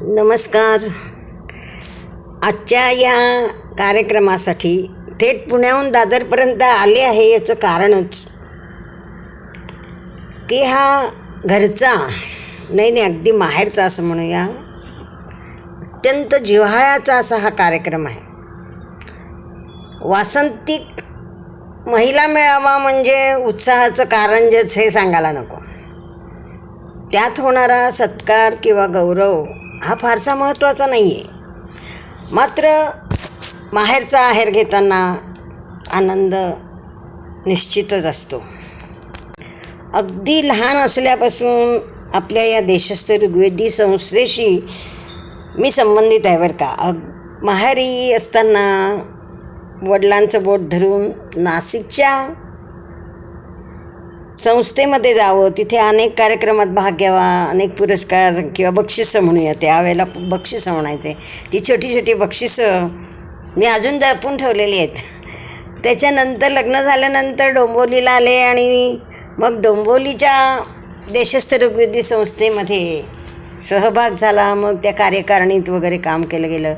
नमस्कार. आजच्या या कार्यक्रमासाठी थेट पुण्याहून दादरपर्यंत आले आहे याचं कारणच की हा घरचा नाही नाही अगदी माहेरचा असं म्हणूया अत्यंत जिव्हाळ्याचा असा हा कार्यक्रम आहे. वासंतिक महिला मेळावा म्हणजे उत्साहाचं कारणजेच हे सांगायला नको. त्यात होणारा सत्कार किंवा गौरव हा फारसा महत्त्वाचा नाही आहे मात्र माहेरचा आहेर घेताना आनंद निश्चितच असतो. अगदी लहान असल्यापासून आपल्या या देशस्थ ऋग्वेदी संस्थेशी मी संबंधित आहे बरं का. अग माहेरी असताना वडिलांचं बोट धरून नाशिकच्या संस्थेमध्ये जावं तिथे अनेक कार्यक्रमात भाग घ्यावा अनेक पुरस्कार किंवा बक्षिसं म्हणूया त्यावेळेला बक्षिसं म्हणायचे. ती छोटी छोटी बक्षिसं मी अजून जपून ठेवलेली आहेत. त्याच्यानंतर लग्न झाल्यानंतर डोंबोलीला आले आणि मग डोंबोलीच्या देशस्थ ऋग्वेदी संस्थेमध्ये सहभाग झाला. मग त्या कार्यकारिणीत वगैरे काम केलं गेलं.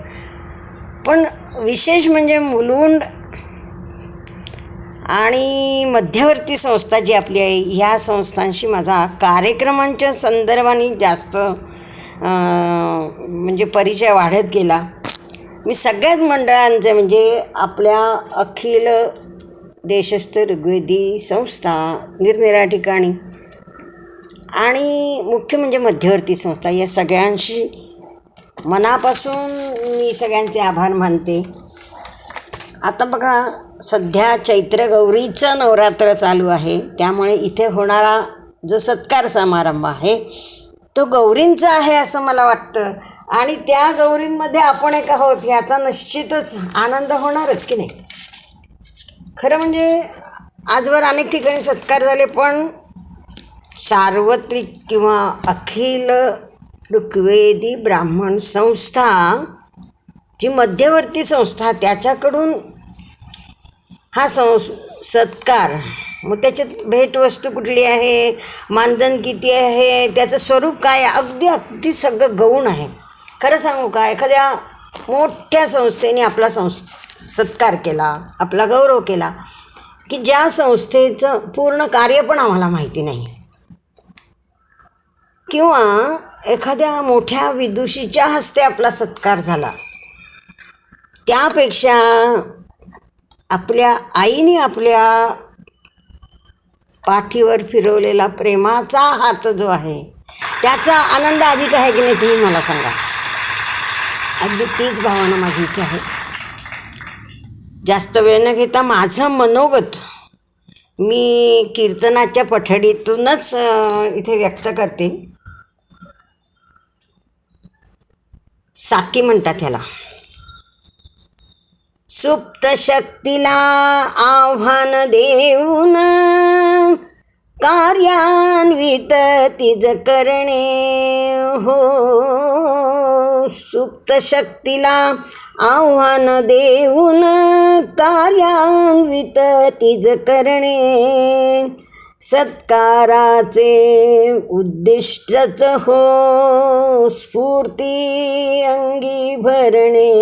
पण विशेष म्हणजे मुलुंड आणि मध्यवर्ती संस्था जी आपली आहे ह्या संस्थांशी माझा कार्यक्रमांच्या संदर्भाने जास्त म्हणजे परिचय वाढत गेला. मी सगळ्याच मंडळांचे म्हणजे आपल्या अखिल देशस्थ ऋग्वेदी संस्था निरनिराळ्या ठिकाणी आणि मुख्य म्हणजे मध्यवर्ती संस्था या सगळ्यांशी मनापासून मी सगळ्यांचे आभार मानते. आता बघा सध्या चैत्र गौरीचं नवरात्र चालू आहे. त्यामुळे इथे होणारा जो सत्कार समारंभ आहे तो गौरींचा आहे असं मला वाटतं. आणि त्या गौरींमध्ये आपण एक आहोत ह्याचा निश्चितच आनंद होणारच की नाही? खरं म्हणजे आजवर अनेक ठिकाणी सत्कार झाले पण सार्वत्रिक किंवा अखिल ऋग्वेदी ब्राह्मण संस्था जी मध्यवर्ती संस्था त्याच्याकडून हा संस सत्कार. मग त्याच्यात भेटवस्तू कुठली आहे? मानधन किती आहे? त्याचं स्वरूप काय अगदी अगदी सगळं गौण आहे. खरं सांगू का? एखाद्या मोठ्या संस्थेने आपला संस् सत्कार केला आपला गौरव केला की ज्या संस्थेचं पूर्ण कार्य पण आम्हाला माहिती नाही. किंवा एखाद्या मोठ्या विदुषीच्या हस्ते आपला सत्कार झाला. त्यापेक्षा आपल्या आईने आपल्या पाठीवर फिरवलेला प्रेमाचा हात जो आहे त्याचा आनंद अधिक आहे की नाही तुम्ही मला सांगा. अगदी तीच भावना माझी इथे आहे. जास्त वेळ न घेता माझं मनोगत मी कीर्तनाच्या पठडीतूनच इथे व्यक्त करते. साकी म्हणतात ह्याला सुप्त शक्तीला आव्हान देऊन कार्यान्वित तिज करणे. हो सुप्त शक्तीला आव्हान देऊन कार्यान्वित तिज करणे. सत्काराचे उद्दिष्टच हो. स्फूर्ती अंगी भरणे.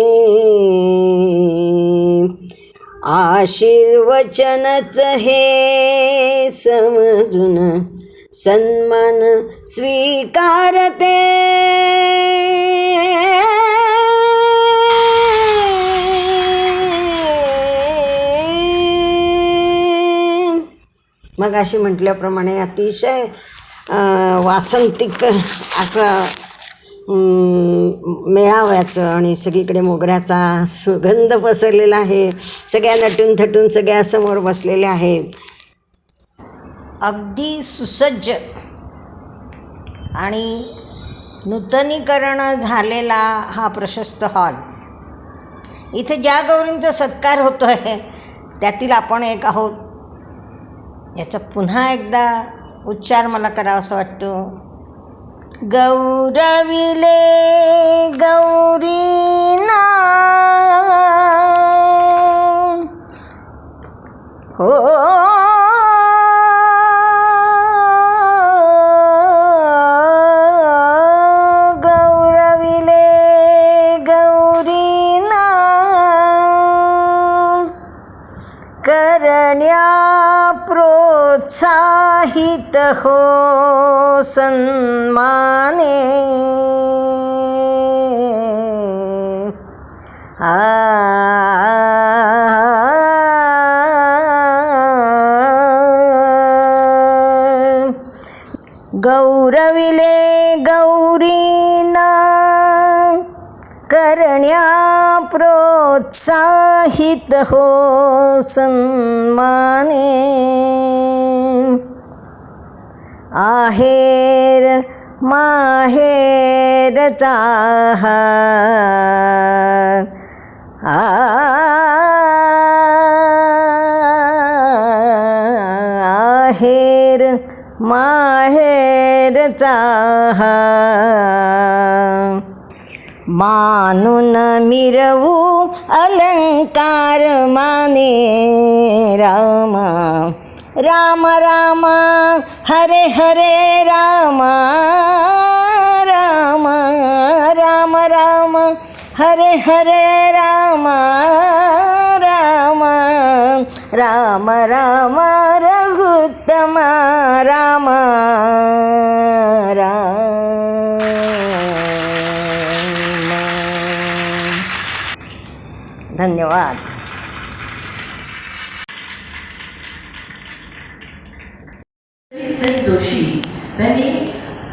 आशीर्वचनच हे समजून सन्मान स्वीकारते. मग अशी म्हटल्याप्रमाणे अतिशय वासंतिक असं मेळाव्याचं आणि सगळीकडे मोगऱ्याचा सुगंध पसरलेला आहे. सगळ्या नटून थटून सगळ्या समोर बसलेल्या आहेत. अगदी सुसज्ज आणि नूतनीकरण झालेला हा प्रशस्त हॉल. इथे ज्या गौरींचा सत्कार होतो आहे त्यातील आपण एक आहोत. याचा पुन्हा एकदा उच्चार मला करावासा वाटतो. गौरविले गौरीना प्रोत्साहित हो सन्माने आ गौरविले गौरीना करण्या प्रोत्साहित हो सन्माने. आहेर माहेरचा आहेर माहेरचा માનું ન મિરવું અલંકાર માને રામા. રામ, રામા, હરે હરે, રામા રામા, રામ રામ, હરે હરે રામા રામા, રામ રામ, રઘુત્તમા, રામા. धन्यवाद. जोशी त्यांनी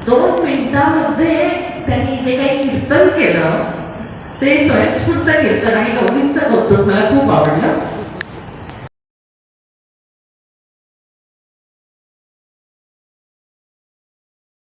दोन मिनिटांमध्ये त्यांनी जे काही कीर्तन केलं. ते स्वयंस्फूर्त कीर्तन आणि गौरींचं कौतुक मला खूप आवडलं.